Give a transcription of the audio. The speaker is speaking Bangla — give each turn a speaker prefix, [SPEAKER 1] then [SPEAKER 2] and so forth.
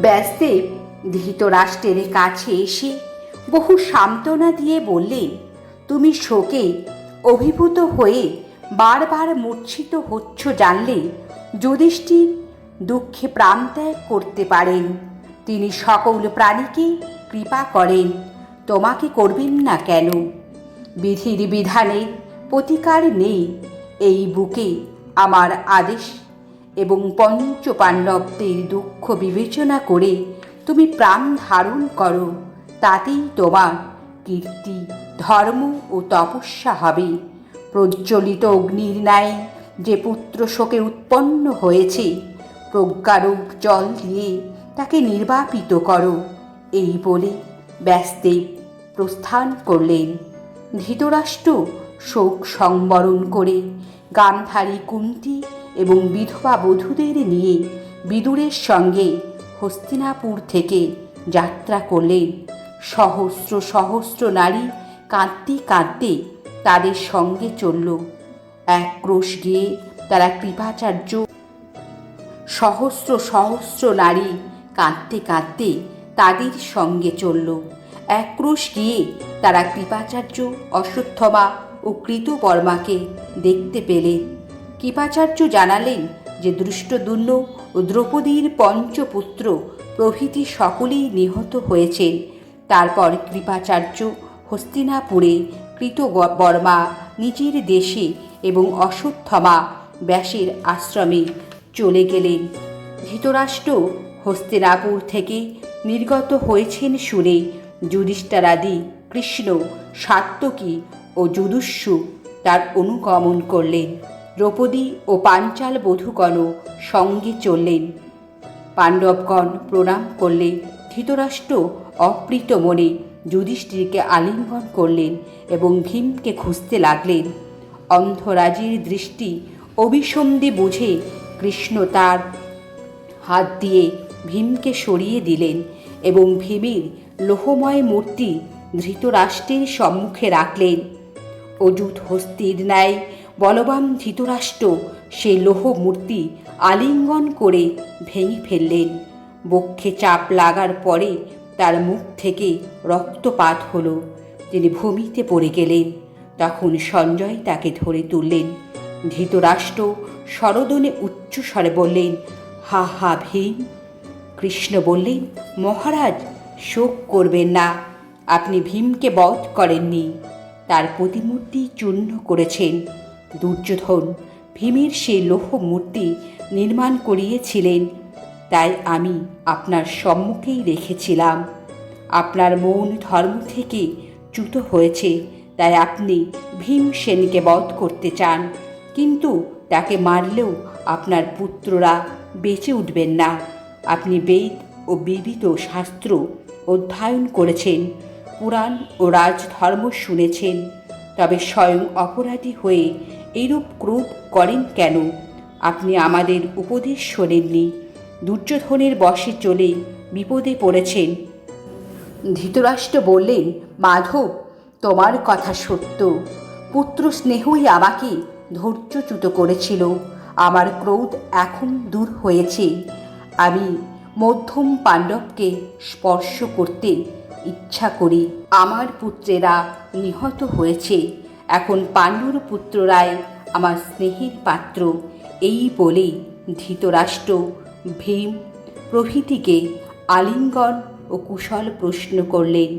[SPEAKER 1] ব্যাসদেব ধৃতরাষ্ট্রের কাছে এসে বহু সান্ত্বনা দিয়ে বললেন তুমি শোকে অভিভূত হয়ে বারবার মূর্ছিত হচ্ছ জানলে যুধিষ্ঠির দুঃখে প্রাণত্যাগ করতে পারেন। তিনি সকল প্রাণীকে কৃপা করেন, তোমাকে করবেন না কেন? বিধির বিধানে প্রতিকার নেই, এই বুকে আমার আদেশ এবং পঞ্চপাণ্ডবদের দুঃখ বিবেচনা করে তুমি প্রাণ ধারণ করো, তাতেই তোমার কীর্তি, ধর্ম ও তপস্যা হবে। প্রজ্বলিত অগ্নির ন্যায় যে পুত্র শোকে উৎপন্ন হয়েছে, প্রজ্ঞারূপ জল দিয়ে তাকে নির্বাপিত করো। এই বলে ব্যাসদেব প্রস্থান করলেন। ধৃতরাষ্ট্র শোক সংবরণ করে গান্ধারী কুন্তি এবং বিধবা বধূদের নিয়ে বিদুরের সঙ্গে হস্তিনাপুর থেকে যাত্রা করলেন। সহস্র সহস্র নারী কাঁদতে কাঁদতে তাদের সঙ্গে চলল। এক ক্রোশ গিয়ে তারা কৃপাচার্য, সহস্র সহস্র নারী কাঁদতে কাঁদতে তাদের সঙ্গে চলল। এক ক্রোশ গিয়ে তারা কৃপাচার্য, অশ্বত্থমা ও কৃতবর্মাকে দেখতে পেলেন। কৃপাচার্য জানালেন যে দৃষ্টদুন্ন ও দ্রৌপদীর পঞ্চপুত্র প্রভৃতি সকলেই নিহত হয়েছেন। তারপর কৃপাচার্য হস্তিনাপুরে কৃত বর্মা নিজের দেশে এবং অশ্বত্থমা ব্যাসের আশ্রমে চলে গেলেন। ধৃতরাষ্ট্র হস্তিনাপুর থেকে নির্গত হয়েছেন শুনে যুধিষ্ঠারাদি কৃষ্ণ সাত্তকী ও যুদুস্সু তার অনুগমন করলেন। দ্রৌপদী ও পাঞ্চাল বধূগণও সঙ্গে চললেন। পাণ্ডবগণ প্রণাম করলে ধৃতরাষ্ট্র অপ্রীত মনে যুধিষ্ঠিরকে আলিঙ্গন করলেন এবং ভীমকে খুঁজতে লাগলেন। অন্ধরাজির দৃষ্টি অভিসন্ধি বুঝে কৃষ্ণ তার হাত দিয়ে ভীমকে সরিয়ে দিলেন এবং ভীমের লোহময় মূর্তি ধৃতরাষ্ট্রের সম্মুখে রাখলেন। অযুত হস্তির ন্যায় বলবান ধৃতরাষ্ট্র সে লোহ মূর্তি আলিঙ্গন করে ভেঙে ফেললেন। বক্ষে চাপ লাগার পরে তার মুখ থেকে রক্তপাত হলো। তিনি ভূমিতে পড়ে গেলেন। তখন সঞ্জয় তাকে ধরে তুললেন। ধৃতরাষ্ট্র সরদনে উচ্চস্বরে বললেন, হা হা, ভীম। কৃষ্ণ বললেন, মহারাজ, শোক করবেন না। আপনি ভীমকে বধ করেননি। তার প্রতিমূর্তি চূর্ণ করেছেন। দুর্যোধন ভীমের সেই লৌহ মূর্তি নির্মাণ করিয়েছিলেন। তাই আমি আপনার সম্মুখেই রেখেছিলাম। আপনার মন ধর্ম থেকে চ্যুত হয়েছে, তাই আপনি ভীম সেনকে বধ করতে চান। কিন্তু তাকে মারলেও আপনার পুত্ররা বেঁচে উঠবেন না। আপনি বেদ ও বিবিত শাস্ত্র অধ্যয়ন করেছেন, পুরাণ ও রাজধর্ম শুনেছেন। তবে স্বয়ং অপরাধী হয়ে এইরূপ ক্রোধ করেন কেন? আপনি আমাদের উপদেশ শোনেননি। দুর্যোধনের বশে চলে বিপদে পড়েছেন। ধৃতরাষ্ট্র বললেন, মাধব, তোমার কথা সত্য। পুত্র স্নেহই আমাকে ধৈর্যচ্যুত করেছিল। আমার ক্রোধ এখন দূর হয়েছে। আমি মধ্যম পাণ্ডবকে স্পর্শ করতে ইচ্ছা করি। আমার পুত্রেরা নিহত হয়েছে। এখন পাণ্ডুর পুত্ররাই আমার স্নেহের পাত্র। এই বলেই ধৃতরাষ্ট্র, ভীম প্রভৃতিকে আলিঙ্গন ও কুশল প্রশ্ন করলেন।